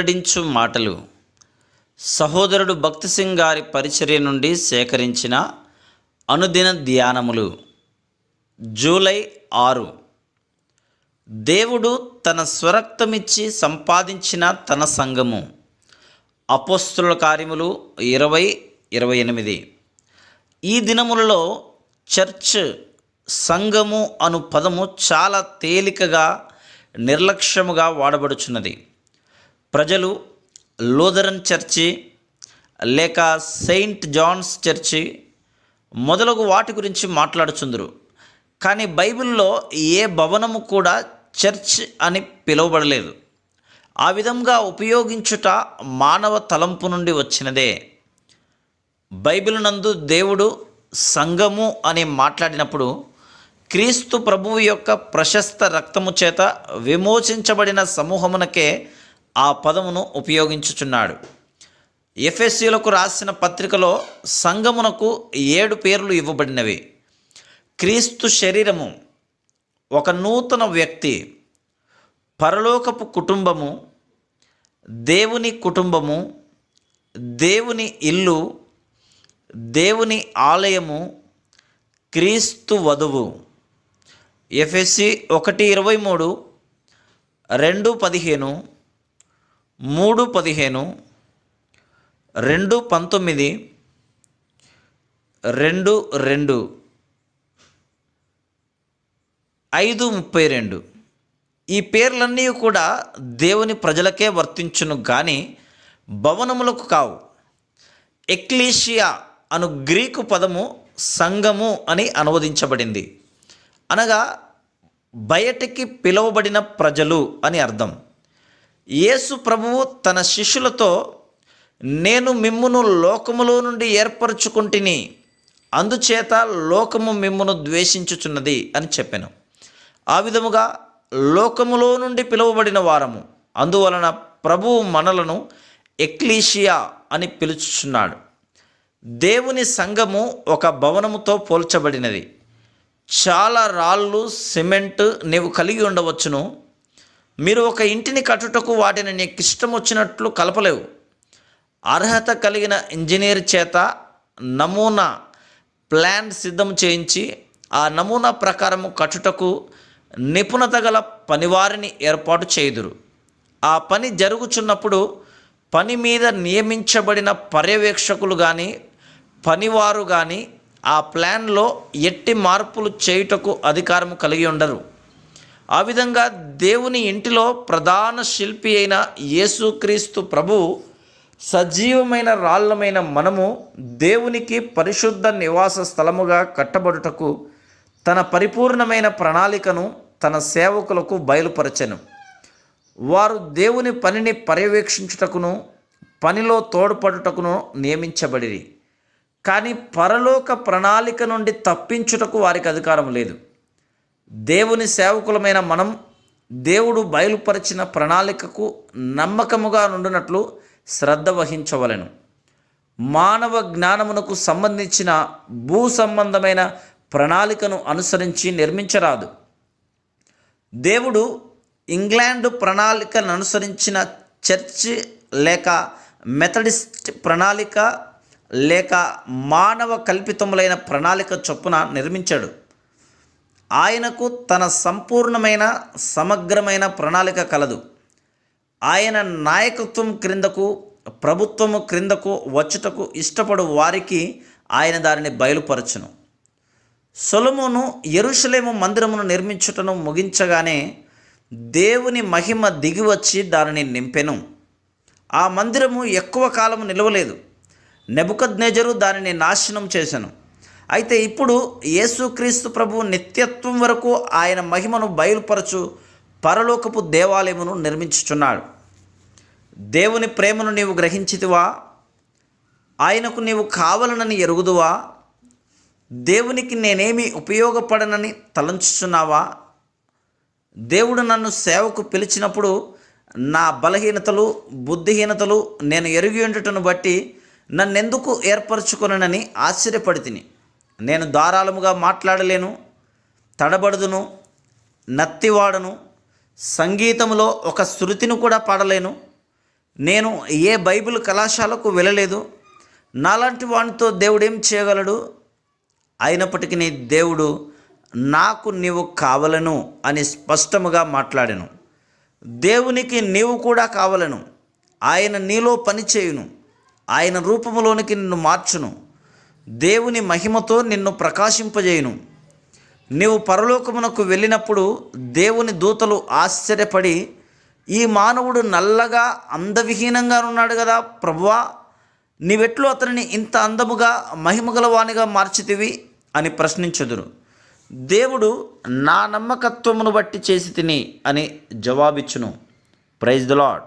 వెల్లడించు మాటలు. సహోదరుడు భక్తి సింగ్ గారి పరిచర్య నుండి సేకరించిన అనుదిన ధ్యానములు. జూలై ఆరు. దేవుడు తన స్వరక్తమిచ్చి సంపాదించిన తన సంఘము. అపోస్తుల కార్యములు ఇరవై ఇరవై ఎనిమిది. ఈ దినములలో చర్చ్ సంఘము అను పదము చాలా తేలికగా నిర్లక్ష్యముగా వాడబడుచున్నది. ప్రజలు లూథరన్ చర్చి లేక సెయింట్ జాన్స్ చర్చి మొదలగు వాటి గురించి మాట్లాడుచుందరు. కానీ బైబిల్లో ఏ భవనము కూడా చర్చ్ అని పిలువబడలేదు. ఆ విధంగా ఉపయోగించుట మానవ తలంపు నుండి వచ్చినదే. బైబిల్ నందు దేవుడు సంఘము అని మాట్లాడినప్పుడు క్రీస్తు ప్రభువు యొక్క ప్రశస్త రక్తము చేత విమోచించబడిన సమూహమునకే ఆ పదమును ఉపయోగించుచున్నాడు. ఎఫ్ఎస్సీలకు రాసిన పత్రికలో సంగమునకు ఏడు పేర్లు ఇవ్వబడినవి. క్రీస్తు శరీరము ఒక నూతన వ్యక్తి పరలోకపు కుటుంబము దేవుని కుటుంబము దేవుని ఇల్లు దేవుని ఆలయము క్రీస్తు వధువు. ఎఫ్ఎస్సి ఒకటి ఇరవై మూడు రెండు పదిహేను మూడు పదిహేను రెండు పంతొమ్మిది రెండు రెండు ఐదు ముప్పై రెండు. ఈ పేర్లన్నీ కూడా దేవుని ప్రజలకే వర్తించును కానీ భవనములకు కావు. ఎక్లీషియా అను గ్రీకు పదము సంఘము అని అనువదించబడింది. అనగా బయటికి పిలువబడిన ప్రజలు అని అర్థం. యేసు ప్రభువు తన శిష్యులతో నేను మిమ్మును లోకములో నుండి ఏర్పరచుకుంటుని అందుచేత లోకము మిమ్మును ద్వేషించుచున్నది అని చెప్పాను. ఆ విధముగా లోకములో నుండి పిలువబడిన వారము అందువలన ప్రభువు మనలను ఎక్లీషియా అని పిలుచుచున్నాడు. దేవుని సంఘము ఒక భవనముతో పోల్చబడినది. చాలా రాళ్ళు సిమెంట్ నీవు కలిగి ఉండవచ్చును. మీరు ఒక ఇంటిని కట్టుటకు వాటిని నీకు ఇష్టం వచ్చినట్లు కలపలేవు. అర్హత కలిగిన ఇంజనీర్ చేత నమూనా ప్లాన్ సిద్ధం చేయించి ఆ నమూనా ప్రకారము కట్టుటకు నిపుణత గల పనివారిని ఏర్పాటు చేయుదురు. ఆ పని జరుగుచున్నప్పుడు పని మీద నియమించబడిన పర్యవేక్షకులు కానీ పనివారు కానీ ఆ ప్లాన్లో ఎట్టి మార్పులు చేయుటకు అధికారం కలిగి ఉండరు. ఆ విధంగా దేవుని ఇంటిలో ప్రధాన శిల్పి అయిన యేసుక్రీస్తు ప్రభు సజీవమైన రాళ్ళమైన మనము దేవునికి పరిశుద్ధ నివాస స్థలముగా కట్టబడుటకు తన పరిపూర్ణమైన ప్రణాళికను తన సేవకులకు బయలుపరచెను. వారు దేవుని పనిని పర్యవేక్షించుటకును పనిలో తోడ్పడుటకును నియమించబడిరి. కానీ పరలోక ప్రణాళిక నుండి తప్పించుటకు వారికి అధికారం లేదు. దేవుని సేవకులమైన మనం దేవుడు బయలుపరిచిన ప్రణాళికకు నమ్మకముగా నుండినట్లు శ్రద్ధ వహించవలెను. మానవ జ్ఞానమునకు సంబంధించిన భూ సంబంధమైన ప్రణాళికను అనుసరించి నిర్మించరాదు. దేవుడు ఇంగ్లాండ్ ప్రణాళికను అనుసరించిన చర్చ్ లేక మెథడిస్ట్ ప్రణాళిక లేక మానవ కల్పితములైన ప్రణాళిక చొప్పున నిర్మించాడు. ఆయనకు తన సంపూర్ణమైన సమగ్రమైన ప్రణాళిక కలదు. ఆయన నాయకత్వం క్రిందకు ప్రభుత్వము క్రిందకు వచ్చుటకు ఇష్టపడు వారికి ఆయన దానిని బయలుపరచును. సొలమును ఎరుషలేము మందిరమును నిర్మించుటను ముగించగానే దేవుని మహిమ దిగివచ్చి దానిని నింపెను. ఆ మందిరము ఎక్కువ కాలం నిలవలేదు. నెబుకద్నేజరు దానిని నాశనం చేశాను అయితే ఇప్పుడు యేసుక్రీస్తు ప్రభు నిత్యత్వం వరకు ఆయన మహిమను బయలుపరచు పరలోకపు దేవాలయమును నిర్మించుచున్నాడు. దేవుని ప్రేమను నీవు గ్రహించితివా? ఆయనకు నీవు కావలనని ఎరుగుదువా? దేవునికి నేనేమి ఉపయోగపడనని తలంచుచున్నావా? దేవుడు నన్ను సేవకు పిలిచినప్పుడు నా బలహీనతలు బుద్ధిహీనతలు నేను ఎరిగి ఉండటను బట్టి నన్నెందుకు ఏర్పరచుకొనని ఆశ్చర్యపడి తిని నేను ధారాళముగా మాట్లాడలేను తడబడుదును నత్తివాడను సంగీతంలో ఒక శృతిని కూడా పాడలేను. నేను ఏ బైబిల్ కళాశాలకు వెళ్ళలేదు. నాలాంటి వానితో దేవుడేం చేయగలడు? అయినప్పటికీ నీ దేవుడు నాకు నీవు కావలను అని స్పష్టముగా మాట్లాడాను. దేవునికి నీవు కూడా కావలను. ఆయన నీలో పనిచేయును ఆయన రూపంలోనికి నిన్ను మార్చును. దేవుని మహిమతో నిన్ను ప్రకాశింపజేయును. నీవు పరలోకమునకు వెళ్ళినప్పుడు దేవుని దూతలు ఆశ్చర్యపడి ఈ మానవుడు నల్లగా అందవిహీనంగా ఉన్నాడు కదా ప్రభువా! నీవెట్లు అతనిని ఇంత అందముగా మహిమగలవానిగా మార్చితివి? అని ప్రశ్నించుదురు. దేవుడు నా నమ్మకత్వమును బట్టి చేసి తిని అని జవాబిచ్చును. Praise the lord